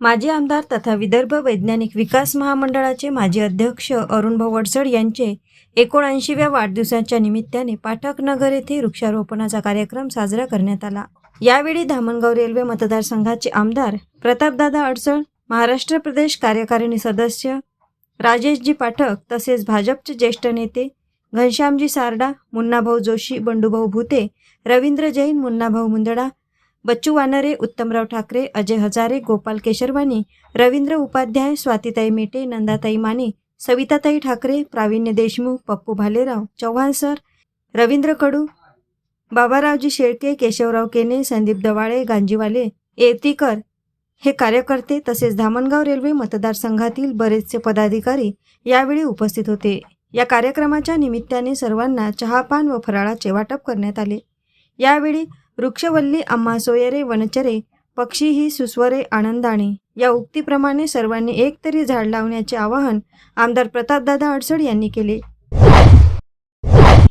माजी आमदार तथा विदर्भ वैज्ञानिक विकास महामंडळाचे माजी अध्यक्ष अरुणभाऊ वडसड यांचे एकोणऐंशीव्या वाढदिवसाच्या निमित्ताने पाठकनगर येथे वृक्षारोपणाचा कार्यक्रम साजरा करण्यात आला. यावेळी धामणगाव रेल्वे मतदारसंघाचे आमदार प्रतापदादा अडसळ महाराष्ट्र प्रदेश कार्यकारिणी सदस्य राजेशजी पाठक तसेच भाजपचे ज्येष्ठ नेते घनश्यामजी सारडा मुन्नाभाऊ जोशी बंडूभाऊ भुते रवींद्र जैन मुन्नाभाऊ मुंदडा बच्चू वानरे उत्तमराव ठाकरे अजय हजारे गोपाल केशरवानी रवींद्र उपाध्याय स्वातीताई मेटे नंदाताई माने सविताताई ठाकरे प्रावीण्य देशमुख पप्पू भालेराव चव्हाण सर रवींद्र कडू बाबारावजी शेळके केशवराव केने संदीप दवाळे गांजीवाले येतीकर हे कार्यकर्ते तसेच धामणगाव रेल्वे मतदारसंघातील बरेचसे पदाधिकारी यावेळी उपस्थित होते. या कार्यक्रमाच्या निमित्ताने सर्वांना चहापान व फराळाचे वाटप करण्यात आले. यावेळी वृक्षवल्ली आम्हा सोयरे वनचरे पक्षी ही सुस्वरे आनंदाने. या उक्तीप्रमाणे सर्वांनी एक तरी झाड लावण्याचे आवाहन आमदार प्रतापदादा अडसड यांनी केले.